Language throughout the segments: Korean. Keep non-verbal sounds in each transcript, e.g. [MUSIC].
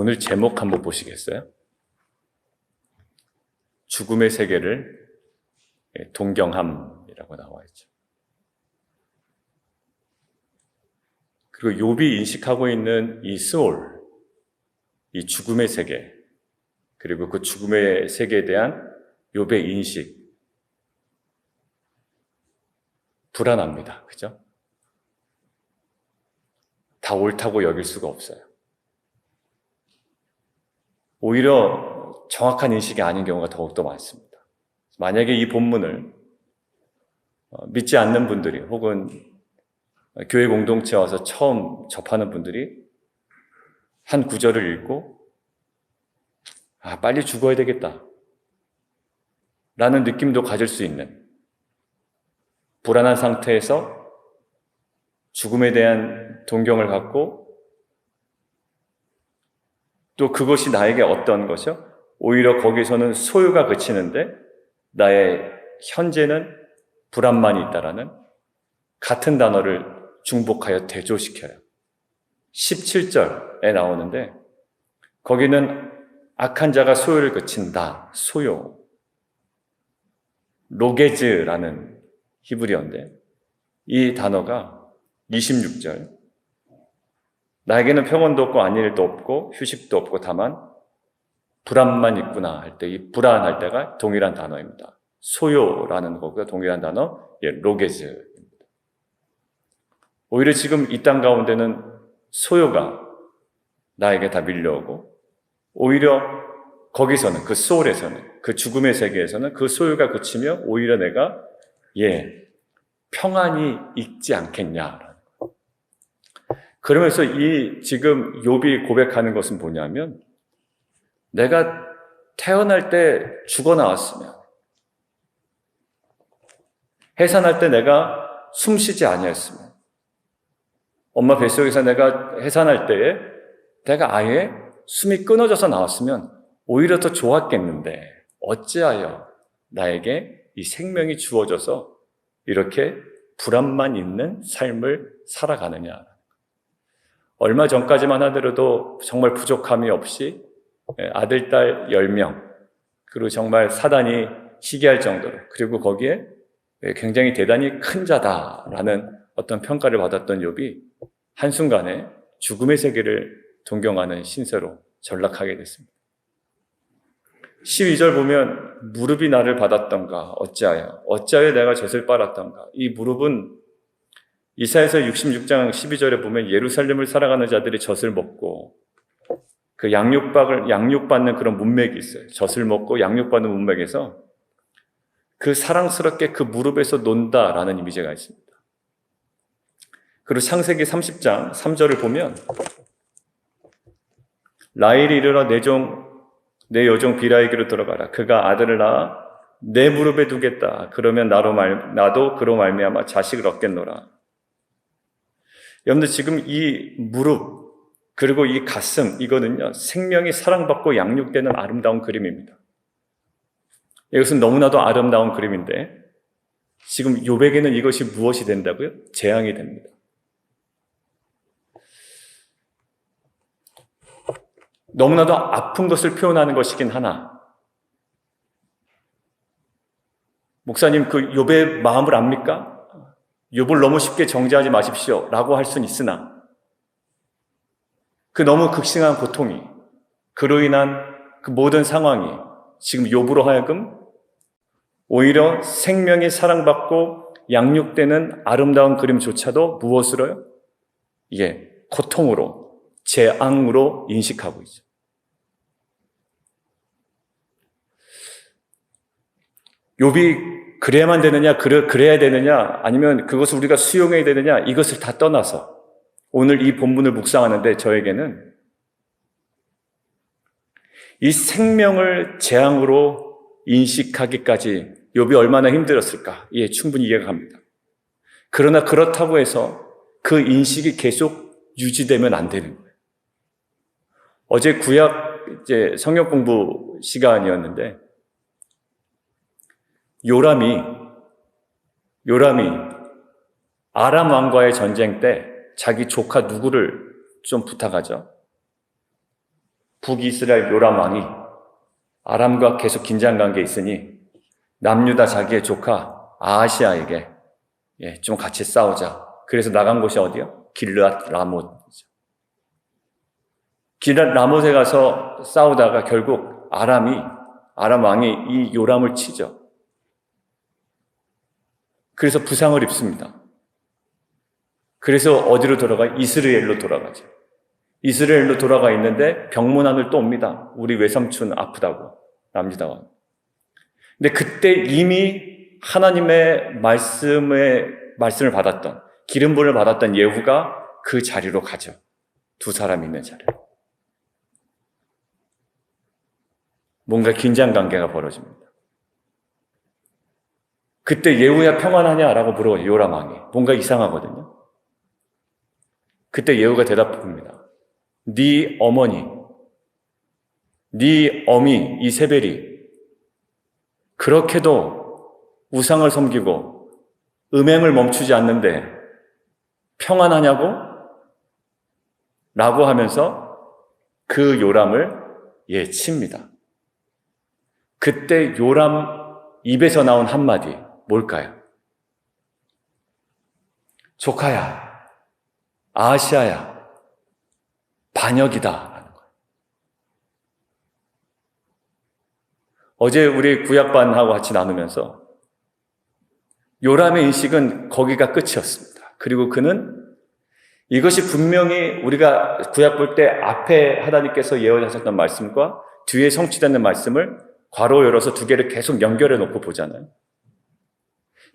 오늘 제목 한번 보시겠어요? 죽음의 세계를 예, 동경함이라고 나와 있죠. 그리고 욥이 인식하고 있는 이 스올, 이 죽음의 세계, 그리고 그 죽음의 세계에 대한 욥의 인식, 불안합니다. 그죠? 다 옳다고 여길 수가 없어요. 오히려 정확한 인식이 아닌 경우가 더욱더 많습니다. 만약에 이 본문을 어, 믿지 않는 분들이 혹은 교회 공동체 와서 처음 접하는 분들이 한 구절을 읽고 아, 빨리 죽어야 되겠다. 라는 느낌도 가질 수 있는 불안한 상태에서 죽음에 대한 동경을 갖고 또 그것이 나에게 어떤 것이요? 오히려 거기서는 소유가 그치는데 나의 현재는 불안만이 있다라는 같은 단어를 중복하여 대조시켜요. 17절에 나오는데 거기는 악한 자가 소유를 그친다. 소요. 로게즈라는 히브리어인데 이 단어가 26절 나에게는 평온도 없고 안일도 없고 휴식도 없고 다만 불안만 있구나 할 때 이 불안할 때가 동일한 단어입니다. 소요라는 거고요. 동일한 단어 예, 로게즈입니다. 오히려 지금 이 땅 가운데는 소요가 나에게 다 밀려오고 오히려 거기서는 그 소울에서는 그 죽음의 세계에서는 그 소유가 그치며 오히려 내가 예 평안이 있지 않겠냐. 그러면서 이 지금 욥이 고백하는 것은 뭐냐면 내가 태어날 때 죽어 나왔으면 해산할 때 내가 숨 쉬지 아니했으면 엄마 뱃속에서 내가 해산할 때에 내가 아예 숨이 끊어져서 나왔으면 오히려 더 좋았겠는데 어찌하여 나에게 이 생명이 주어져서 이렇게 불안만 있는 삶을 살아가느냐. 얼마 전까지만 하더라도 정말 부족함이 없이 예, 아들, 딸 10명, 그리고 정말 사단이 시기할 정도로, 그리고 거기에 예, 굉장히 대단히 큰 자다라는 어떤 평가를 받았던 욥이 한순간에 죽음의 세계를 동경하는 신세로 전락하게 됐습니다. 12절 보면 무릎이 나를 받았던가 어찌하여 어찌하여 내가 젖을 빨았던가 이 무릎은 이사에서 66장 12절에 보면 예루살렘을 살아가는 자들이 젖을 먹고 그 양육박을 양육받는 그런 문맥이 있어요. 젖을 먹고 양육받는 문맥에서 그 사랑스럽게 그 무릎에서 논다라는 이미지가 있습니다. 그리고 창세기 30장 3절을 보면 라일이 이르러 내종 내 여종 비라에게로 들어가라. 그가 아들을 낳아 내 무릎에 두겠다. 그러면 나로 말 나도 그로 말미암아 자식을 얻겠노라. 여러분들 지금 이 무릎 그리고 이 가슴 이거는요 생명이 사랑받고 양육되는 아름다운 그림입니다. 이것은 너무나도 아름다운 그림인데 지금 요백에는 이것이 무엇이 된다고요? 재앙이 됩니다. 너무나도 아픈 것을 표현하는 것이긴 하나 목사님 그 욥의 마음을 압니까? 욥을 너무 쉽게 정죄하지 마십시오 라고 할 수는 있으나 그 너무 극심한 고통이 그로 인한 그 모든 상황이 지금 욥으로 하여금 오히려 생명이 사랑받고 양육되는 아름다운 그림조차도 무엇으로요? 이게 고통으로 재앙으로 인식하고 있죠. 욥이 그래야만 되느냐, 그래, 그래야 되느냐, 아니면 그것을 우리가 수용해야 되느냐, 이것을 다 떠나서 오늘 이 본문을 묵상하는데 저에게는 이 생명을 재앙으로 인식하기까지 욥이 얼마나 힘들었을까? 예, 충분히 이해가 갑니다. 그러나 그렇다고 해서 그 인식이 계속 유지되면 안 되는 거예요. 어제 구약 이제 성역 공부 시간이었는데 요람이 요람이 아람 왕과의 전쟁 때 자기 조카 누구를 좀 부탁하죠. 북이스라엘 요람 왕이 아람과 계속 긴장 관계에 있으니 남유다 자기의 조카 아하시아에게 예, 좀 같이 싸우자. 그래서 나간 곳이 어디요? 길르앗 라못이죠. 길르앗 라못에 가서 싸우다가 결국 아람이 아람 왕이 이 요람을 치죠. 그래서 부상을 입습니다. 그래서 어디로 돌아가? 이스라엘로 돌아가죠. 이스라엘로 돌아가 있는데 병문안을 또 옵니다. 우리 외삼촌 아프다고 남주다가. 근데 그때 이미 하나님의 말씀에 말씀을 받았던 기름 부를 받았던 예후가 그 자리로 가죠. 두 사람이 있는 자리로. 뭔가 긴장 관계가 벌어집니다. 그때 예후야 평안하냐라고 물어요. 요람 왕이. 뭔가 이상하거든요. 그때 예후가 대답합니다. 네 어머니, 네 어미 이세벨이 그렇게도 우상을 섬기고 음행을 멈추지 않는데 평안하냐고? 라고 하면서 그 요람을 예 칩니다. 그때 요람 입에서 나온 한마디 뭘까요? 조카야, 아시아야, 반역이다. 어제 우리 구약반하고 같이 나누면서 요람의 인식은 거기가 끝이었습니다. 그리고 그는 이것이 분명히 우리가 구약 볼 때 앞에 하나님께서 예언하셨던 말씀과 뒤에 성취되는 말씀을 괄호 열어서 두 개를 계속 연결해 놓고 보잖아요.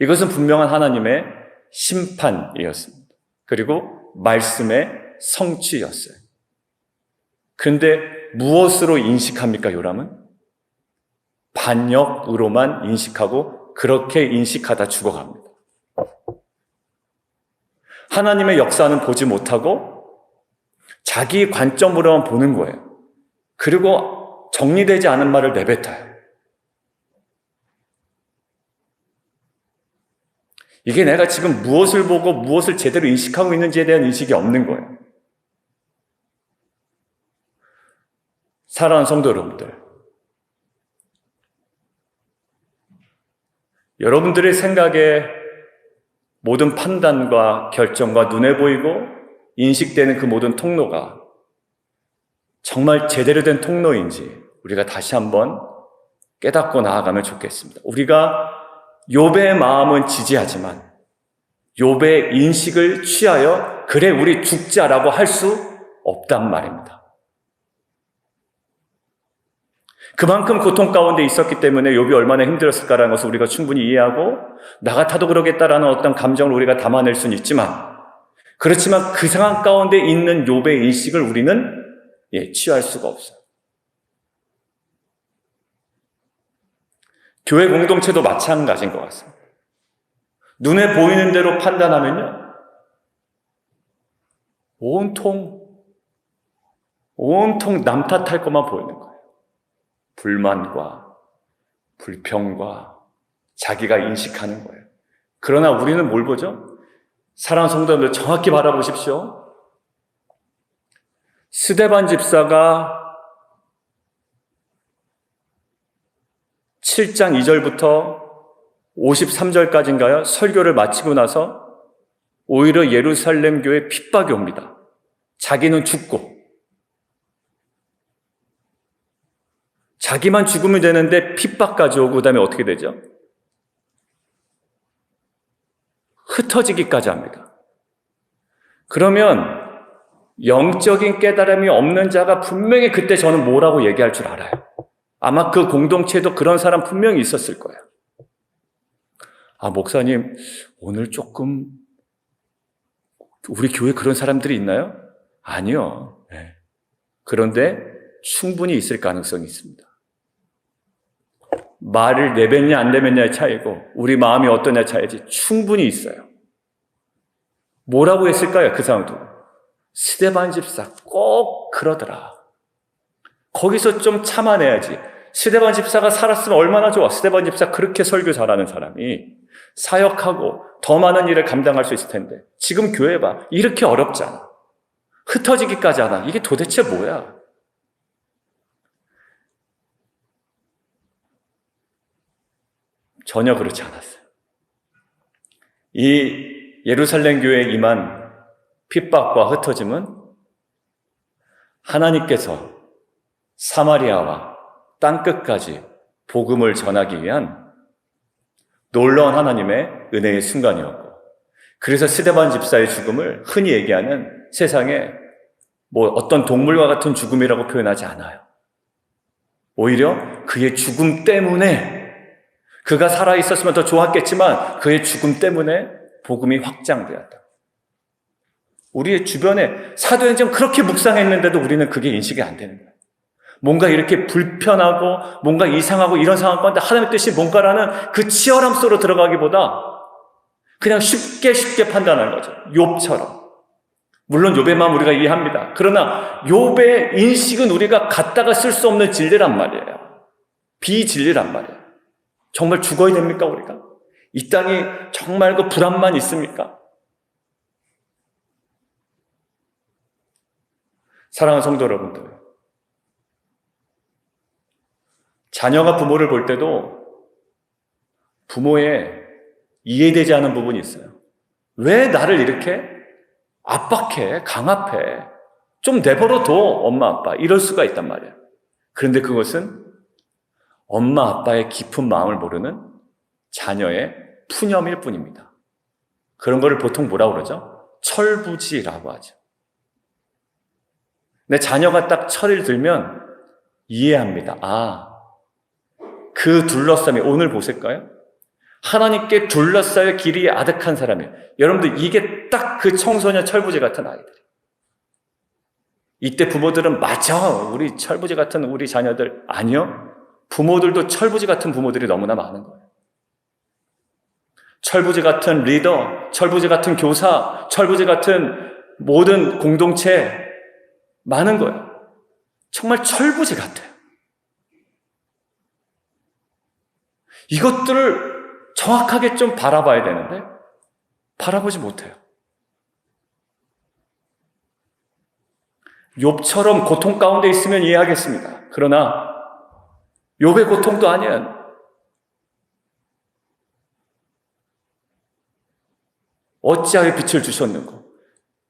이것은 분명한 하나님의 심판이었습니다. 그리고 말씀의 성취였어요. 그런데 무엇으로 인식합니까, 요람은? 반역으로만 인식하고 그렇게 인식하다 죽어갑니다. 하나님의 역사는 보지 못하고 자기 관점으로만 보는 거예요. 그리고 정리되지 않은 말을 내뱉어요. 이게 내가 지금 무엇을 보고 무엇을 제대로 인식하고 있는지에 대한 인식이 없는 거예요. 사랑하는 성도 여러분들. 여러분들의 생각에 모든 판단과 결정과 눈에 보이고 인식되는 그 모든 통로가 정말 제대로 된 통로인지 우리가 다시 한번 깨닫고 나아가면 좋겠습니다. 우리가 욥의 마음은 지지하지만 욥의 인식을 취하여 그래 우리 죽자라고 할 수 없단 말입니다. 그만큼 고통 가운데 있었기 때문에 욥이 얼마나 힘들었을까라는 것을 우리가 충분히 이해하고 나 같아도 그러겠다라는 어떤 감정을 우리가 담아낼 수는 있지만 그렇지만 그 상황 가운데 있는 욥의 인식을 우리는 예, 취할 수가 없어요. 교회 공동체도 마찬가지인 것 같습니다. 눈에 보이는 대로 판단하면요. 온통, 온통 남 탓할 것만 보이는 거예요. 불만과 불평과 자기가 인식하는 거예요. 그러나 우리는 뭘 보죠? 사랑 성도님들 정확히 바라보십시오. 스데반 집사가 7장 2절부터 53절까지인가요? 설교를 마치고 나서 오히려 예루살렘 교회 핍박이 옵니다. 자기는 죽고 자기만 죽으면 되는데 핍박까지 오고 그다음에 어떻게 되죠? 흩어지기까지 합니다. 그러면 영적인 깨달음이 없는 자가 분명히 그때 저는 뭐라고 얘기할 줄 알아요. 아마 그 공동체도 그런 사람 분명히 있었을 거예요. 아, 목사님, 오늘 조금, 우리 교회 그런 사람들이 있나요? 아니요. 네. 그런데 충분히 있을 가능성이 있습니다. 말을 내뱉냐 안 내뱉냐의 차이고 우리 마음이 어떠냐 차이지 충분히 있어요. 뭐라고 했을까요? 그 상황도. 스데반 집사 꼭 그러더라. 거기서 좀 참아내야지. 스데반 집사가 살았으면 얼마나 좋아. 스데반 집사 그렇게 설교 잘하는 사람이 사역하고 더 많은 일을 감당할 수 있을 텐데. 지금 교회 봐. 이렇게 어렵잖아. 흩어지기까지 하나. 이게 도대체 뭐야? 전혀 그렇지 않았어요. 이 예루살렘 교회에 임한 핍박과 흩어짐은 하나님께서 사마리아와 땅끝까지 복음을 전하기 위한 놀라운 하나님의 은혜의 순간이었고, 그래서 스데반 집사의 죽음을 흔히 얘기하는 세상에 뭐 어떤 동물과 같은 죽음이라고 표현하지 않아요. 오히려 그의 죽음 때문에 그가 살아 있었으면 더 좋았겠지만 그의 죽음 때문에 복음이 확장되었다. 우리의 주변에 사도행전 그렇게 묵상했는데도 우리는 그게 인식이 안 되는 거예요. 뭔가 이렇게 불편하고 뭔가 이상하고 이런 상황 가운데 하나님의 뜻이 뭔가라는 그 치열함 속으로 들어가기보다 그냥 쉽게 쉽게 판단하는 거죠. 욥처럼. 물론 욥의 마음 우리가 이해합니다. 그러나 욥의 인식은 우리가 갖다가 쓸 수 없는 진리란 말이에요. 비진리란 말이에요. 정말 죽어야 됩니까 우리가? 이 땅이 정말 그 불안만 있습니까? 사랑하는 성도 여러분들, 자녀가 부모를 볼 때도 부모의 이해되지 않은 부분이 있어요. 왜 나를 이렇게 압박해, 강압해, 좀 내버려둬, 엄마, 아빠. 이럴 수가 있단 말이에요. 그런데 그것은 엄마, 아빠의 깊은 마음을 모르는 자녀의 푸념일 뿐입니다. 그런 거를 보통 뭐라 그러죠? 철부지라고 하죠. 내 자녀가 딱 철을 들면 이해합니다. 아, 그 둘러싸미 오늘 보실까요? 하나님께 둘러싸여 길이 아득한 사람이에요. 여러분들 이게 딱 그 청소년 철부지 같은 아이들. 이때 부모들은 맞아 우리 철부지 같은 우리 자녀들 아니요. 부모들도 철부지 같은 부모들이 너무나 많은 거예요. 철부지 같은 리더, 철부지 같은 교사, 철부지 같은 모든 공동체 많은 거예요. 정말 철부지 같아요. 이것들을 정확하게 좀 바라봐야 되는데 바라보지 못해요. 욥처럼 고통 가운데 있으면 이해하겠습니다. 그러나 욥의 고통도 아니야. 어찌하여 빛을 주셨는고?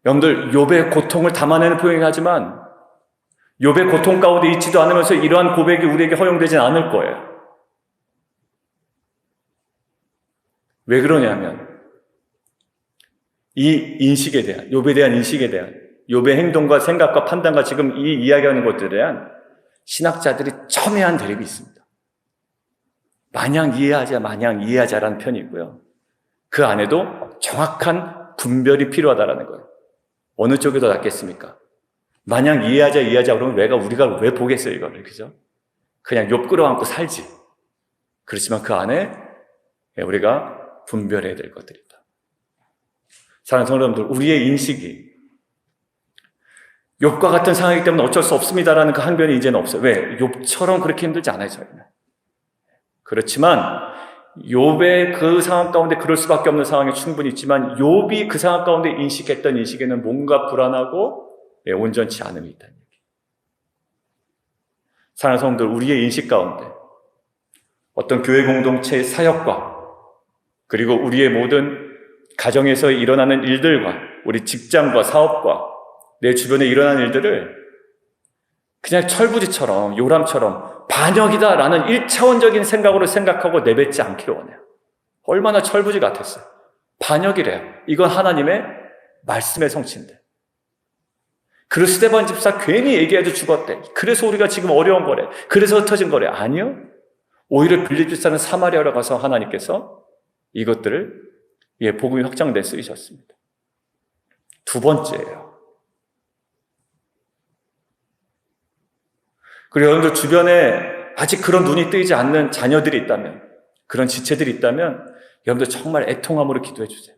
여러분들 욥의 고통을 담아내는 표현이하지만 욥의 고통 가운데 있지도 않으면서 이러한 고백이 우리에게 허용되진 않을 거예요. 왜 그러냐면 이 인식에 대한 욥에 대한 인식에 대한 욥의 행동과 생각과 판단과 지금 이 이야기하는 것들에 대한 신학자들이 첨예한 대립이 있습니다. 마냥 이해하자, 마냥 이해하자라는 편이 있고요. 그 안에도 정확한 분별이 필요하다라는 거예요. 어느 쪽이 더 낫겠습니까? 마냥 이해하자, 이해하자 그러면 왜가 우리가 왜 보겠어요, 이거를. 그죠? 그냥 욕 끌어안고 살지. 그렇지만 그 안에 우리가 분별해야 될 것들이다. 사랑하는 성도 여러분들, 우리의 인식이 욕과 같은 상황이기 때문에 어쩔 수 없습니다라는 그 항변이 이제는 없어요. 왜? 욕처럼 그렇게 힘들지 않아요, 저희는. 그렇지만 욥의 그 상황 가운데 그럴 수밖에 없는 상황이 충분히 있지만 욥이 그 상황 가운데 인식했던 인식에는 뭔가 불안하고 예, 온전치 않음이 있다는 얘기. 사랑하는 성들 우리의 인식 가운데 어떤 교회 공동체의 사역과 그리고 우리의 모든 가정에서 일어나는 일들과 우리 직장과 사업과 내 주변에 일어나는 일들을 그냥 철부지처럼 요람처럼 반역이다라는 1차원적인 생각으로 생각하고 내뱉지 않기를 원해요. 얼마나 철부지 같았어요. 반역이래요. 이건 하나님의 말씀의 성취인데. 그리고 스테반 집사 괜히 얘기해도 죽었대. 그래서 우리가 지금 어려운 거래. 그래서 흩어진 거래. 아니요. 오히려 빌립 집사는 사마리아로 가서 하나님께서 이것들을 예, 복음이 확장돼 쓰이셨습니다. 두 번째예요. 그리고 여러분들 주변에 아직 그런 눈이 뜨이지 않는 자녀들이 있다면, 그런 지체들이 있다면, 여러분들 정말 애통함으로 기도해 주세요.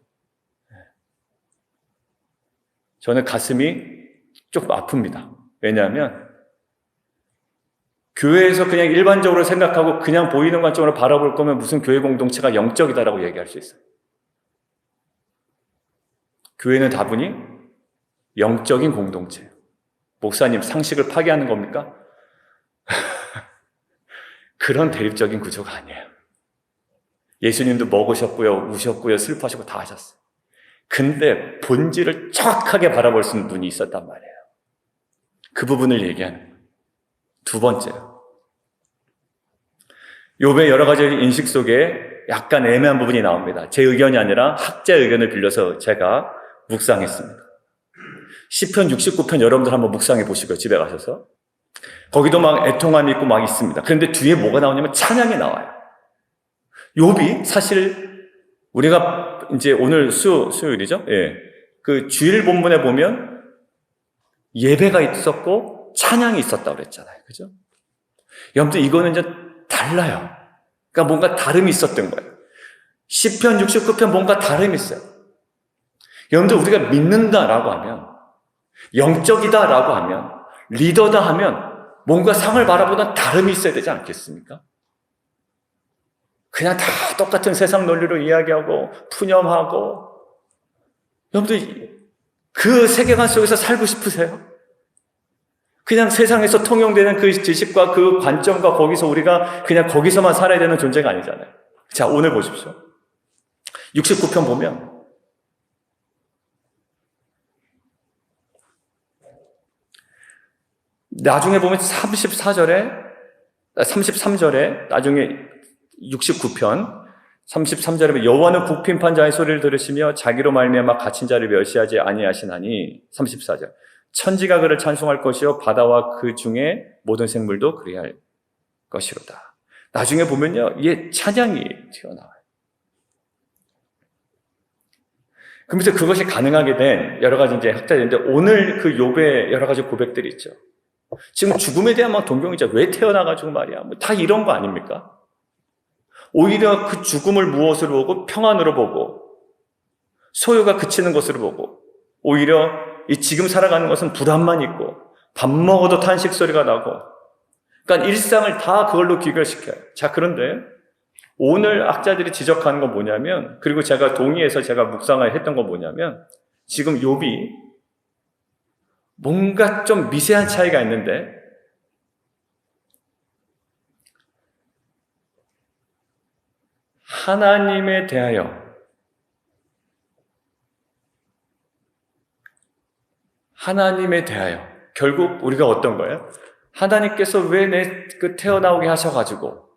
저는 가슴이 조금 아픕니다. 왜냐하면, 교회에서 그냥 일반적으로 생각하고 그냥 보이는 관점으로 바라볼 거면 무슨 교회 공동체가 영적이다라고 얘기할 수 있어요. 교회는 다분히 영적인 공동체예요. 목사님 상식을 파괴하는 겁니까? [LAUGHS] 그런 대립적인 구조가 아니에요. 예수님도 먹으셨고요, 우셨고요, 슬퍼하시고 다 하셨어요. 근데 본질을 정확하게 바라볼 수 있는 눈이 있었단 말이에요. 그 부분을 얘기하는 거예요. 두 번째요. 욥의 여러 가지 인식 속에 약간 애매한 부분이 나옵니다. 제 의견이 아니라 학자의 의견을 빌려서 제가 묵상했습니다. 10편 69편 여러분들 한번 묵상해 보시고요. 집에 가셔서. 거기도 막 애통함이 있고 막 있습니다. 그런데 뒤에 뭐가 나오냐면 찬양이 나와요. 욥이 사실 우리가 이제 오늘 수, 수요일이죠? 예. 그 주일 본문에 보면 예배가 있었고 찬양이 있었다고 그랬잖아요. 그죠? 여러분들 이거는 이제 달라요. 그러니까 뭔가 다름이 있었던 거예요. 10편, 69편 뭔가 다름이 있어요. 여러분들 우리가 믿는다라고 하면 영적이다라고 하면 리더다 하면 뭔가 상을 바라보는 다름이 있어야 되지 않겠습니까? 그냥 다 똑같은 세상 논리로 이야기하고 푸념하고 여러분들 그 세계관 속에서 살고 싶으세요? 그냥 세상에서 통용되는 그 지식과 그 관점과 거기서 우리가 그냥 거기서만 살아야 되는 존재가 아니잖아요. 자, 오늘 보십시오. 69편 보면 나중에 보면 34절에 33절에 나중에 69편 33절에 여호와는 국빈판 자의 소리를 들으시며 자기로 말미암아 갇힌 자를 멸시하지 아니하시나니 34절 천지가 그를 찬송할 것이요 바다와 그 중에 모든 생물도 그래야 할 것이로다. 나중에 보면요. 이게 찬양이 튀어나와요. 그러면서 그것이 가능하게 된 여러 가지 이제 학자들인데 오늘 그 욥의 여러 가지 고백들이 있죠. 지금 죽음에 대한 막 동경이죠. 왜 태어나가지고 말이야. 뭐 다 이런 거 아닙니까? 오히려 그 죽음을 무엇으로 보고 평안으로 보고 소요가 그치는 것으로 보고 오히려 이 지금 살아가는 것은 불안만 있고 밥 먹어도 탄식 소리가 나고 그러니까 일상을 다 그걸로 귀결시켜요. 자 그런데 오늘 학자들이 지적하는 건 뭐냐면 그리고 제가 동의해서 제가 묵상을 했던 건 뭐냐면 지금 욥이 뭔가 좀 미세한 차이가 있는데 하나님에 대하여 하나님에 대하여 결국 우리가 어떤 거예요? 하나님께서 왜 내 그 태어나오게 하셔가지고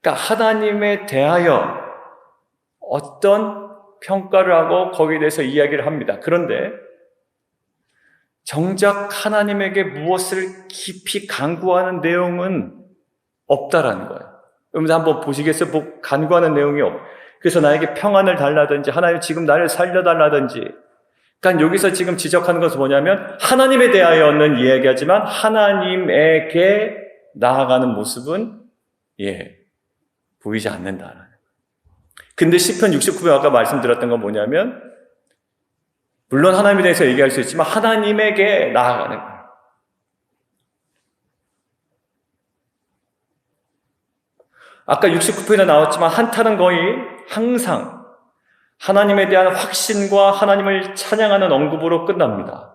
그러니까 하나님에 대하여 어떤 평가를 하고 거기에 대해서 이야기를 합니다. 그런데 정작 하나님에게 무엇을 깊이 간구하는 내용은 없다라는 거예요. 여러분 한번 보시겠어요? 뭐 간구하는 내용이 없. 그래서 나에게 평안을 달라든지 하나님 지금 나를 살려달라든지 그러니까 여기서 지금 지적하는 것은 뭐냐면 하나님에 대하여는 이야기하지만 하나님에게 나아가는 모습은 예 보이지 않는다. 근데 시편 69편 아까 말씀드렸던 건 뭐냐면 물론 하나님에 대해서 얘기할 수 있지만 하나님에게 나아가는 거예요. 아까 69편에 나왔지만 한타는 거의 항상 하나님에 대한 확신과 하나님을 찬양하는 언급으로 끝납니다.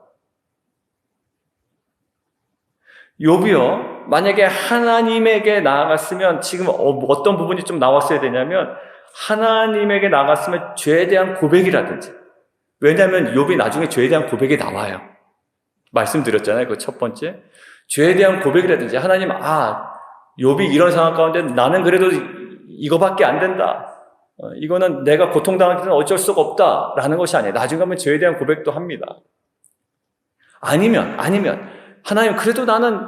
욥이요. 만약에 하나님에게 나아갔으면 지금 어, 어떤 부분이 좀 나왔어야 되냐면 하나님에게 나갔으면 죄에 대한 고백이라든지 왜냐하면 욥이 나중에 죄에 대한 고백이 나와요. 말씀드렸잖아요. 그 첫 번째 죄에 대한 고백이라든지 하나님 아 욥이 이런 상황 가운데 나는 그래도 이거밖에 안 된다. 어, 이거는 내가 고통당하기는 어쩔 수가 없다라는 것이 아니에요. 나중에 가면 죄에 대한 고백도 합니다. 아니면 아니면 하나님 그래도 나는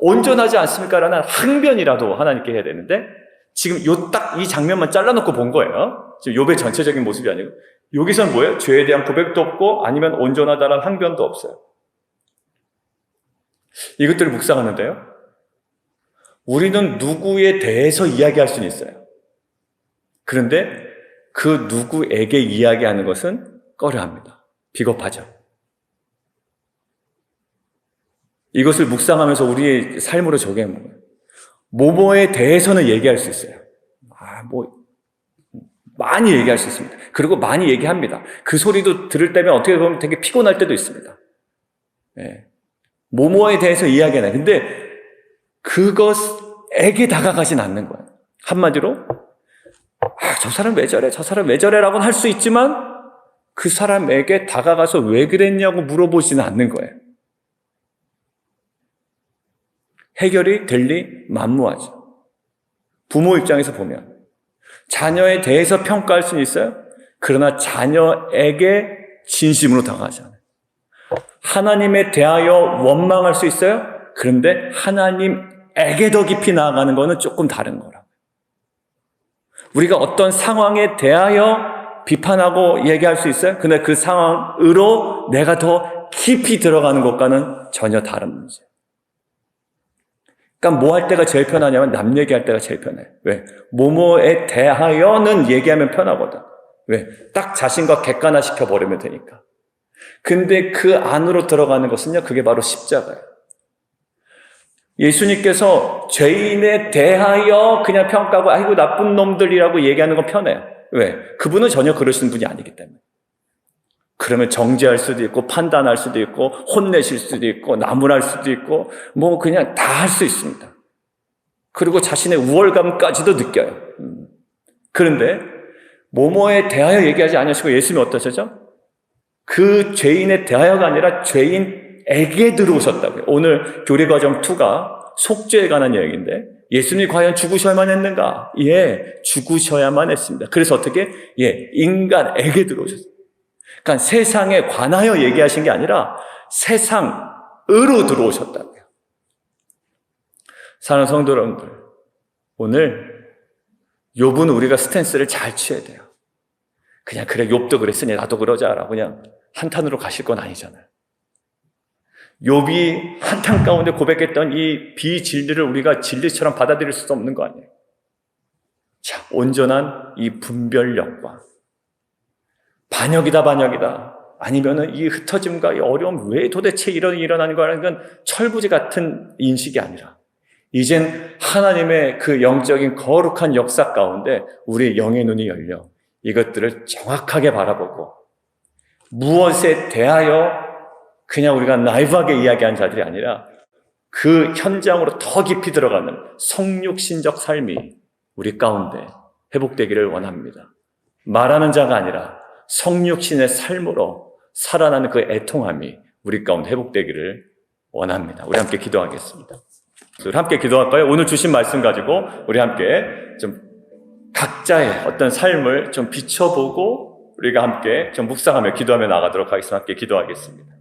온전하지 않습니까? 라는 항변이라도 하나님께 해야 되는데 지금 요 딱 이 장면만 잘라놓고 본 거예요. 지금 욥의 전체적인 모습이 아니고 여기서는 뭐예요? 죄에 대한 고백도 없고 아니면 온전하다는 항변도 없어요. 이것들을 묵상하는데요. 우리는 누구에 대해서 이야기할 수는 있어요. 그런데 그 누구에게 이야기하는 것은 꺼려 합니다. 비겁하죠. 이것을 묵상하면서 우리의 삶으로 적용해 보면 모모에 대해서는 얘기할 수 있어요. 아, 뭐 많이 얘기할 수 있습니다. 그리고 많이 얘기합니다. 그 소리도 들을 때면 어떻게 보면 되게 피곤할 때도 있습니다. 네. 모모에 대해서 이야기하는. 근데 그것에게 다가가진 않는 거예요. 한마디로 아, 저 사람 왜 저래? 저 사람 왜 저래?라고는 할 수 있지만 그 사람에게 다가가서 왜 그랬냐고 물어보지는 않는 거예요. 해결이 될리 만무하죠. 부모 입장에서 보면 자녀에 대해서 평가할 수는 있어요. 그러나 자녀에게 진심으로 다가가잖아요. 하나님에 대하여 원망할 수 있어요. 그런데 하나님에게 더 깊이 나아가는 거는 조금 다른 거라. 우리가 어떤 상황에 대하여 비판하고 얘기할 수 있어요. 근데 그 상황으로 내가 더 깊이 들어가는 것과는 전혀 다른 문제. 그러니까 뭐 할 때가 제일 편하냐면 남 얘기할 때가 제일 편해요. 왜? 뭐뭐에 대하여는 얘기하면 편하거든. 왜? 딱 자신과 객관화 시켜버리면 되니까. 근데 그 안으로 들어가는 것은요, 그게 바로 십자가예요. 예수님께서 죄인에 대하여 그냥 평가하고, 아이고, 나쁜 놈들이라고 얘기하는 건 편해요. 왜? 그분은 전혀 그러시는 분이 아니기 때문에. 그러면 정죄할 수도 있고, 판단할 수도 있고, 혼내실 수도 있고, 나무랄 수도 있고, 뭐 그냥 다 할 수 있습니다. 그리고 자신의 우월감까지도 느껴요. 음. 그런데, 모모에 대하여 얘기하지 않으시고 예수님이 어떠셨죠? 그 죄인에 대하여가 아니라 죄인 에게 들어오셨다고요. 오늘 교리과정 2가 속죄에 관한 이야기인데 예수님이 과연 죽으셔야만 했는가? 예, 죽으셔야만 했습니다. 그래서 어떻게? 예, 인간에게 들어오셨어요. 그러니까 세상에 관하여 얘기하신 게 아니라 세상으로 들어오셨다고요. 사는 성도 여러분들, 오늘 욥은 우리가 스탠스를 잘 취해야 돼요. 그냥 그래 욥도 그랬으니 나도 그러자라 그냥 한탄으로 가실 건 아니잖아요. 욥이 한탄 가운데 고백했던 이 비진리를 우리가 진리처럼 받아들일 수 없는 거 아니에요. 자, 온전한 이 분별력과 반역이다 반역이다 아니면은 이 흩어짐과 이 어려움 왜 도대체 이런 일어나는 거라는 건 철부지 같은 인식이 아니라 이젠 하나님의 그 영적인 거룩한 역사 가운데 우리의 영의 눈이 열려 이것들을 정확하게 바라보고 무엇에 대하여 그냥 우리가 나이브하게 이야기한 자들이 아니라 그 현장으로 더 깊이 들어가는 성육신적 삶이 우리 가운데 회복되기를 원합니다. 말하는 자가 아니라 성육신의 삶으로 살아나는 그 애통함이 우리 가운데 회복되기를 원합니다. 우리 함께 기도하겠습니다. 우리 함께 기도할까요? 오늘 주신 말씀 가지고 우리 함께 좀 각자의 어떤 삶을 좀 비춰보고 우리가 함께 좀 묵상하며 기도하며 나가도록 하겠습니다. 함께 기도하겠습니다.